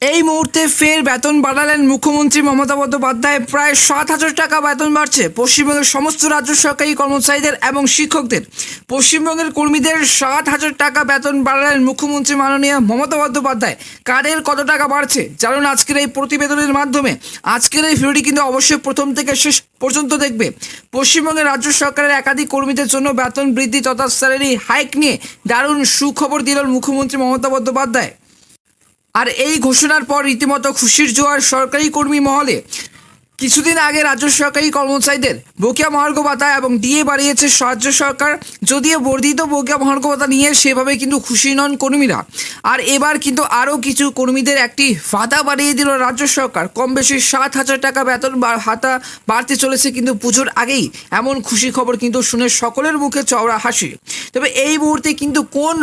এই মুহূর্তে ফের বেতন বাড়ালেন মুখ্যমন্ত্রী মমতা বন্দ্যোপাধ্যায়। প্রায় সাত হাজার টাকা বেতন বাড়ছে পশ্চিমবঙ্গের সমস্ত রাজ্য সরকারি কর্মচারীদের এবং শিক্ষকদের। পশ্চিমবঙ্গের কর্মীদের সাত হাজার টাকা বেতন বাড়ালেন মুখ্যমন্ত্রী মাননীয় মমতা বন্দ্যোপাধ্যায়। কাদের কত টাকা বাড়ছে? জানুন আজকের এই প্রতিবেদনের মাধ্যমে। আজকের এই ভিডিওটি কিন্তু অবশ্যই প্রথম থেকে শেষ পর্যন্ত দেখবে। পশ্চিমবঙ্গের রাজ্য সরকারের একাধিক কর্মীদের জন্য বেতন বৃদ্ধি তথা স্যালারি হাইক নিয়ে দারুণ সুখবর দিলেন মুখ্যমন্ত্রী মমতা বন্দ্যোপাধ্যায়। আর এই ঘোষণার পর রীতিমতো খুশির জোয়ার সরকারি কর্মী মহলে কিছুদিন আগে রাজ্য সরকারি কর্মচারীদের বকেয়া মহার্ঘ ভাতা এবং ডিএ বাড়িয়েছে রাজ্য সরকার। যদিও বর্ধিত বকেয়া মহার্ঘ ভাতা নিয়ে সেভাবে কিন্তু খুশি নন কর্মীরা। আর এবার কিন্তু আরও কিছু কর্মীদের একটি ভাতা বাড়িয়ে দিল রাজ্য সরকার। কম বেশি সাত হাজার টাকা বেতন ভাতা বাড়তে চলেছে কিন্তু পুজোর আগেই এমন খুশি খবর কিন্তু শুনে সকলের মুখে চওড়া হাসি। তবে এই মুহূর্তে কিন্তু কোন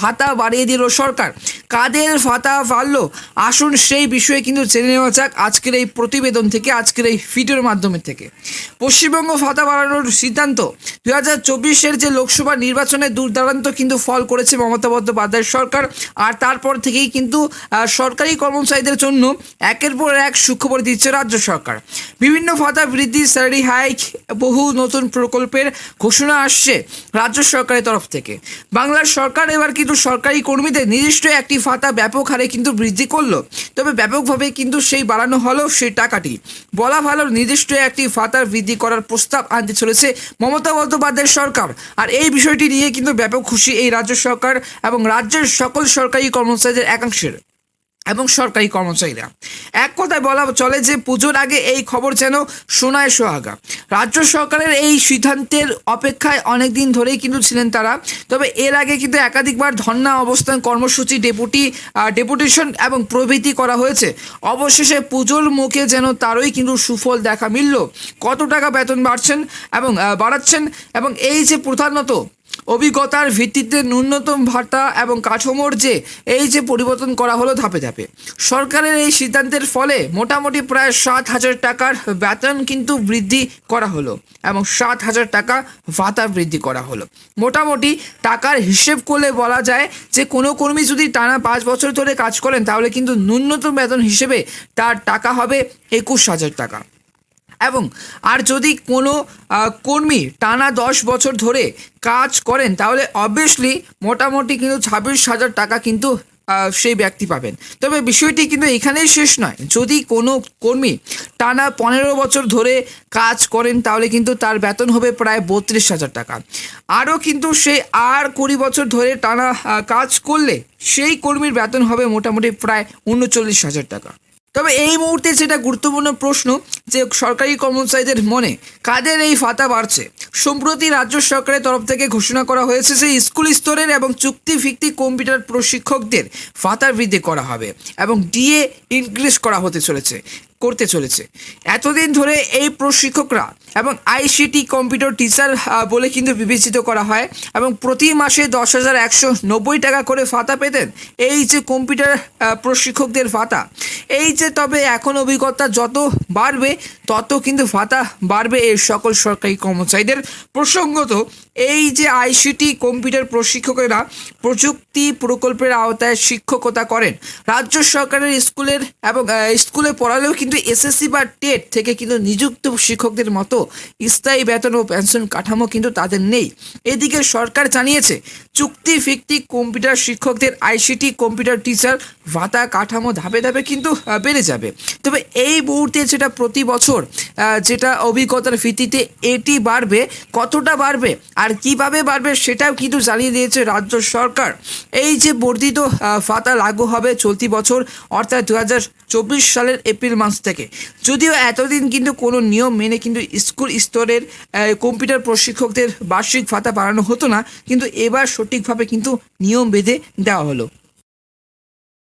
ভাতা বাড়িয়ে দিল সরকার? কাদের ভাতা বাড়লো? আসুন সেই বিষয়ে কিন্তু জেনে নেওয়া যাক আজকের এই প্রতিবেদন থেকে। আজকের এই ভিডিওর মাধ্যমে থেকে। পশ্চিমবঙ্গ ভাতা বাড়ানোর সিদ্ধান্ত দু হাজার চব্বিশের যে লোকসভা নির্বাচনে দুর্দান্ত কিন্তু ফল করেছে মমতা বন্দ্যোপাধ্যায়ের সরকার। আর তারপর থেকেই কিন্তু সরকারি কর্মচারীদের জন্য একের পর এক সুখবর দিচ্ছে রাজ্য সরকার। বিভিন্ন ভাতা বৃদ্ধি স্যালারি হাইক বহু নতুন প্রকল্পের ঘোষণা আসছে রাজ্য সরকারের তরফ থেকে। বাংলার সরকার এবার কিন্তু সরকারি কর্মীদের নির্দিষ্ট একটি ভাতা ব্যাপক হারে কিন্তু বৃদ্ধি করল। তবে ব্যাপকভাবে কিন্তু সেই বাড়ানো হলো সেই টাকাটি। বলা ভালো, নির্দিষ্ট একটি ফাতার বৃদ্ধি করার প্রস্তাব আনতে চলেছে মমতা বন্দ্যোপাধ্যায়ের সরকার। আর এই বিষয়টি নিয়ে কিন্তু ব্যাপক খুশি এই রাজ্য সরকার এবং রাজ্যের সকল সরকারি কর্মচারীদের একাংশের এবং সরকারি কর্মচারীরা। এক কথায় বলা চলে যে, পুজোর আগে এই খবর যেন সোনায় সোহাগা। রাজ্য সরকারের এই সিদ্ধান্তের অপেক্ষায় অনেক দিন ধরেই কিন্তু ছিলেন তারা। তবে এর আগে কিন্তু একাধিকবার ধর্ণা অবস্থান কর্মসূচি ডেপুটি ডেপুটেশন এবং প্রভৃতি করা হয়েছে। অবশেষে পুজোর মুখে যেন তারই কিন্তু সুফল দেখা মিলল। কত টাকা বেতন বাড়ছেন এবং বাড়াচ্ছেন এবং এই যে প্রধানত অভিজ্ঞতার ভিত্তিতে ন্যূনতম ভাতা এবং কাঠামোর যে, এই যে পরিবর্তন করা হলো ধাপে ধাপে। সরকারের এই সিদ্ধান্তের ফলে মোটামুটি প্রায় সাত হাজার টাকার বেতন কিন্তু বৃদ্ধি করা হলো এবং সাত হাজার টাকা ভাতা বৃদ্ধি করা হলো। মোটামুটি টাকার হিসেব করলে বলা যায় যে, কোনো কর্মী যদি টানা পাঁচ বছর ধরে কাজ করেন, তাহলে কিন্তু ন্যূনতম বেতন হিসেবে তার টাকা হবে একুশ হাজার টাকা। এবং আর যদি কোনো কর্মী টানা দশ বছর ধরে কাজ করেন, তাহলে অবভিয়াসলি মোটামুটি কিন্তু ছাব্বিশ হাজার টাকা কিন্তু সেই ব্যক্তি পাবেন। তবে বিষয়টি কিন্তু এখানেই শেষ নয়। যদি কোনো কর্মী টানা পনেরো বছর ধরে কাজ করেন, তাহলে কিন্তু তার বেতন হবে প্রায় বত্রিশ হাজার টাকা। আরও কিন্তু সে আর কুড়ি বছর ধরে টানা কাজ করলে সেই কর্মীর বেতন হবে মোটামুটি প্রায় উনচল্লিশ হাজার টাকা। তবে এই মুহূর্তে যেটা গুরুত্বপূর্ণ প্রশ্ন যে সরকারি কর্মচারীদের মনে কাদের এই ফাতা বাড়ছে? সম্প্রতি রাজ্য সরকারের তরফ থেকে ঘোষণা করা হয়েছে যে স্কুল স্তরের এবং চুক্তিভিত্তিক কম্পিউটার প্রশিক্ষকদের ভাতা বৃদ্ধি করা হবে এবং ডিএ ইনক্রিজ করা হতে চলেছে, করতে চলেছে। এতদিন ধরে এই প্রশিক্ষকরা এবং আইসিটি কম্পিউটার টিচার বলে কিন্তু বিবেচিত করা হয় এবং প্রতি মাসে দশ হাজার একশো নব্বই টাকা করে ফাতা পেতেন। এই যে কম্পিউটার প্রশিক্ষকদের ভাতা এই যে তবে এখন অভিজ্ঞতা যত বাড়বে, তত কিন্তু ভাতা বাড়বে এই সকল সরকারি কর্মচারীদের। প্রসঙ্গত এই যে আইসিটি কম্পিউটার প্রশিক্ষকেরা প্রযুক্তি প্রকল্পের আওতায় শিক্ষকতা করেন, রাজ্য সরকারের স্কুলের এবং স্কুলে পড়ালেও কিন্তু এসএসসি বা টেট থেকে কিন্তু নিযুক্ত শিক্ষকদের মতো স্থায়ী বেতন ও পেনশন কাঠামো কিন্তু তাদের নেই। এদিকে সরকার জানিয়েছে চুক্তি চুক্তিভিত্তিক কম্পিউটার শিক্ষকদের আইসিটি কম্পিউটার টিচার ভাতা কাঠামো ধাপে ধাপে কিন্তু বেড়ে যাবে। তবে এই মুহূর্তে যেটা প্রতি বছর যেটা অভিজ্ঞতার ভিত্তিতে এটি বাড়বে, কতটা বাড়বে, আর কীভাবে বাড়বে সেটাও কিন্তু জানিয়ে দিয়েছে রাজ্য সরকার। এই যে বর্ধিত ফাতা লাগু হবে চলতি বছর, অর্থাৎ দু চব্বিশ সালের এপ্রিল মাস থেকে। যদিও এতদিন কিন্তু কোনো নিয়ম মেনে কিন্তু স্কুল স্তরের কম্পিউটার প্রশিক্ষকদের বার্ষিক ভাতা বাড়ানো হতো না, কিন্তু এবার সঠিকভাবে কিন্তু নিয়ম বেঁধে দেওয়া হলো।